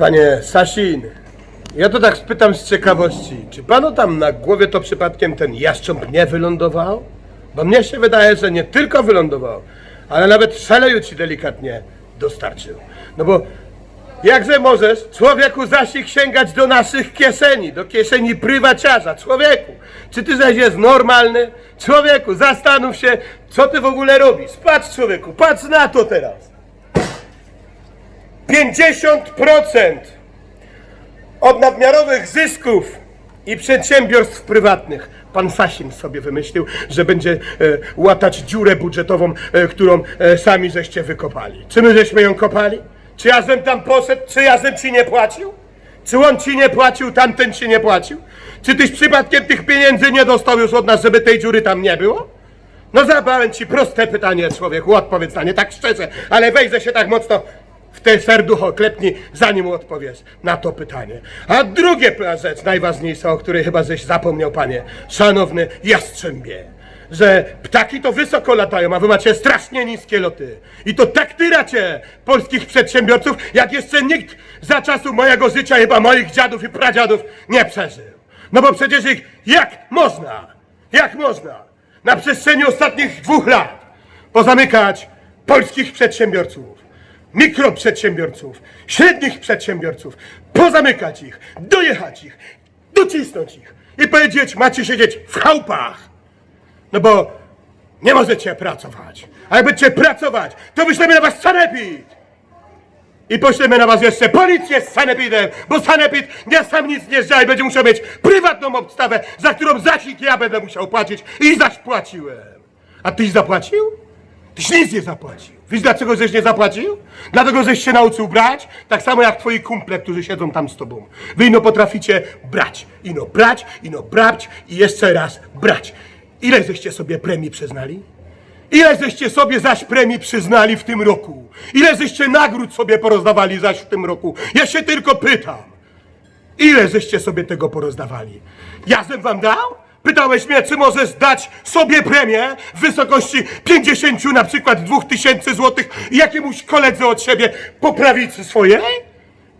Panie Sasin, ja to tak spytam z ciekawości, czy panu tam na głowie to przypadkiem ten jaszcząb nie wylądował? Bo mnie się wydaje, że nie tylko wylądował, ale nawet szaleju ci delikatnie dostarczył. No bo jakże możesz, człowieku, zasik sięgać do naszych kieszeni, do kieszeni prywaciarza, człowieku? Czy ty zaś jest normalny? Człowieku, zastanów się, co ty w ogóle robisz. Patrz, człowieku, patrz na to teraz. 50% od nadmiarowych zysków i przedsiębiorstw prywatnych. Pan Sasin sobie wymyślił, że będzie e, łatać dziurę budżetową, e, którą e, sami żeście wykopali. Czy my żeśmy ją kopali? Czy ja żem tam poszedł, czy ja żem ci nie płacił? Czy on ci nie płacił, tamten ci nie płacił? Czy tyś przypadkiem tych pieniędzy nie dostał już od nas, żeby tej dziury tam nie było? No zadałem ci proste pytanie, człowieku, odpowiedz na nie tak szczerze, ale wejdę się tak mocno w te serducho, klepnij, zanim odpowiesz na to pytanie. A drugie rzecz, najważniejsza, o której chyba żeś zapomniał, panie, szanowny Jastrzębie, że ptaki to wysoko latają, a wy macie strasznie niskie loty. I to tak tyracie polskich przedsiębiorców, jak jeszcze nikt za czasu mojego życia, chyba moich dziadów i pradziadów, nie przeżył. No bo przecież ich jak można, jak można na przestrzeni ostatnich dwóch lat pozamykać polskich przedsiębiorców, mikroprzedsiębiorców, średnich przedsiębiorców, pozamykać ich, dojechać ich, docisnąć ich i powiedzieć, macie siedzieć w chałupach, no bo nie możecie pracować. A jak będziecie pracować, to wyślemy na was sanepid. I poślemy na was jeszcze policję z sanepidem, bo sanepid nie sam nic nie zdziała i będzie musiał mieć prywatną obstawę, za którą zasik ja będę musiał płacić i zaś płaciłem. A tyś zapłacił? Tyś nic nie zapłacił. Wiesz dlaczego żeś nie zapłacił? Dlatego żeś się nauczył brać, tak samo jak twoi kumple, którzy siedzą tam z tobą. Wy ino potraficie brać, ino brać, ino brać i jeszcze raz brać. Ile żeście sobie premii przyznali? Ile żeście sobie zaś premii przyznali w tym roku? Ile żeście nagród sobie porozdawali zaś w tym roku? Ja się tylko pytam. Ile żeście sobie tego porozdawali? Jazem wam dał? Pytałeś mnie, czy możesz dać sobie premię w wysokości 50 na przykład 2000 złotych jakiemuś koledze od siebie po prawicy swojej?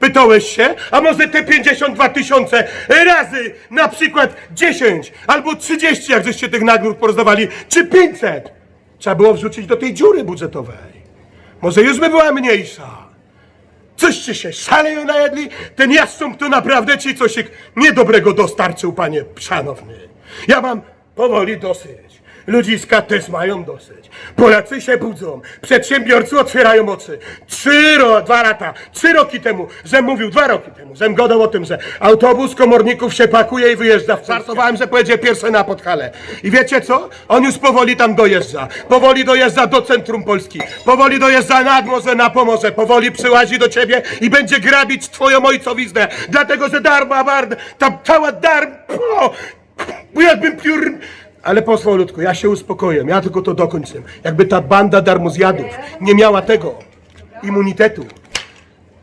Pytałeś się? A może te 52 tysiące razy na przykład 10 albo 30, jak żeście tych nagród porozdawali, czy 500? Trzeba było wrzucić do tej dziury budżetowej. Może już by była mniejsza. Coście się szaleją najedli? Ten jastrząb to naprawdę ci coś niedobrego dostarczył, panie szanowny. Ja mam powoli dosyć. Ludziska też mają dosyć. Polacy się budzą. Przedsiębiorcy otwierają oczy. Trzy, ro, dwa lata, trzy roki temu, żem mówił, dwa roki temu, żem gadał o tym, że autobus komorników się pakuje i wyjeżdża w że pojedzie pierwszy na Podhale. I wiecie co? On już powoli tam dojeżdża. Powoli dojeżdża do centrum Polski. Powoli dojeżdża nad morze, na Pomorze. Powoli przyłazi do ciebie i będzie grabić twoją ojcowiznę. Dlatego, że darma, bard, ta cała darm... O, bo jakbym piór... Ale pozwól, Ludku, ja się uspokoję, ja tylko to dokończę. Jakby ta banda darmozjadów nie miała tego immunitetu,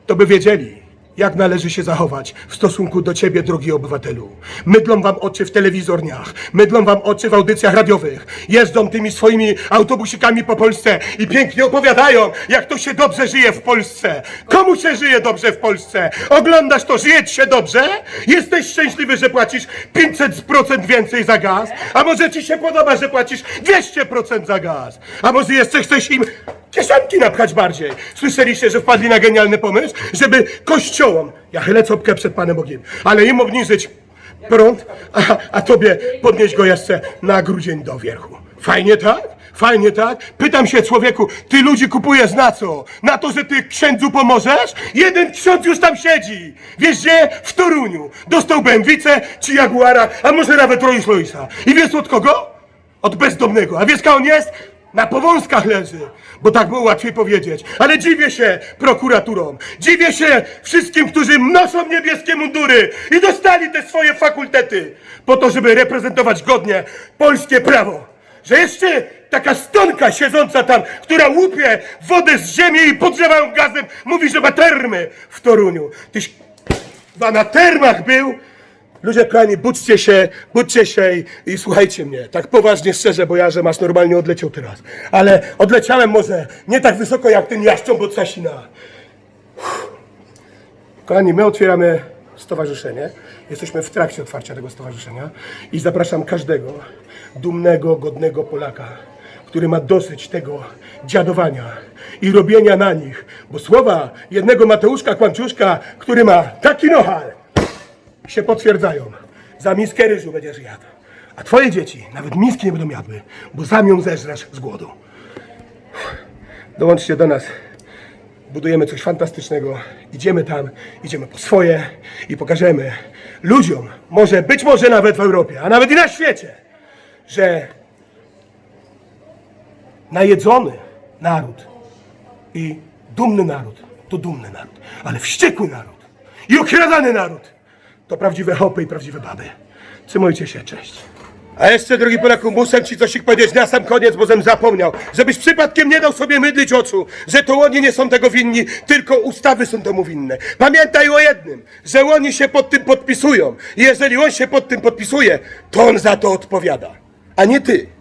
to by wiedzieli, jak należy się zachować w stosunku do ciebie, drogi obywatelu. Mydlą wam oczy w telewizorniach, mydlą wam oczy w audycjach radiowych, jeżdżą tymi swoimi autobusikami po Polsce i pięknie opowiadają, jak to się dobrze żyje w Polsce. Komu się żyje dobrze w Polsce? Oglądasz to, żyje ci się dobrze? Jesteś szczęśliwy, że płacisz 500% więcej za gaz? A może ci się podoba, że płacisz 200% za gaz? A może jeszcze chcesz im kieszonki napchać bardziej? Słyszeliście, że wpadli na genialny pomysł, żeby kościołom, ja chylę copkę przed Panem Bogiem, ale im obniżyć prąd, a, a tobie podnieść go jeszcze na grudzień do wierchu. Fajnie tak? Fajnie tak? Pytam się człowieku, ty ludzi kupujesz na co? Na to, że ty księdzu pomożesz? Jeden ksiądz już tam siedzi. Wiesz gdzie? W Toruniu. Dostał bębwicę czy jaguara, a może nawet Rolls Royce'a. I wiesz od kogo? Od bezdomnego. A wiesz, on jest? Na powązkach leży, bo tak było łatwiej powiedzieć. Ale dziwię się prokuraturom, dziwię się wszystkim, którzy noszą niebieskie mundury i dostali te swoje fakultety po to, żeby reprezentować godnie polskie prawo. Że jeszcze taka stonka siedząca tam, która łupie wodę z ziemi i podgrzewa ją gazem, mówi, że ma termy w Toruniu. Tyś na termach był. Ludzie kochani, budźcie się, budźcie się i, i słuchajcie mnie, tak poważnie, szczerze, bo ja, że masz normalnie odleciał teraz. Ale odleciałem może nie tak wysoko jak ten jaszcząb od Sasina. Kochani, my otwieramy stowarzyszenie. Jesteśmy w trakcie otwarcia tego stowarzyszenia i zapraszam każdego dumnego, godnego Polaka, który ma dosyć tego dziadowania i robienia na nich, bo słowa jednego Mateuszka Kłamczuszka, który ma taki nohal, się potwierdzają. Za miskę ryżu będziesz jadł. A twoje dzieci nawet miski nie będą jadły, bo sam ją zeżresz z głodu. Dołączcie do nas. Budujemy coś fantastycznego. Idziemy tam, idziemy po swoje i pokażemy ludziom, może być może nawet w Europie, a nawet i na świecie, że najedzony naród i dumny naród to dumny naród, ale wściekły naród i okradany naród to prawdziwe hopy i prawdziwe baby. Trzymajcie się, cześć. A jeszcze, drogi Polaku, muszę ci coś powiedzieć na sam koniec, bo żem zapomniał. Żebyś przypadkiem nie dał sobie mydlić oczu, że to oni nie są tego winni, tylko ustawy są temu winne. Pamiętaj o jednym, że oni się pod tym podpisują. I jeżeli on się pod tym podpisuje, to on za to odpowiada, a nie ty.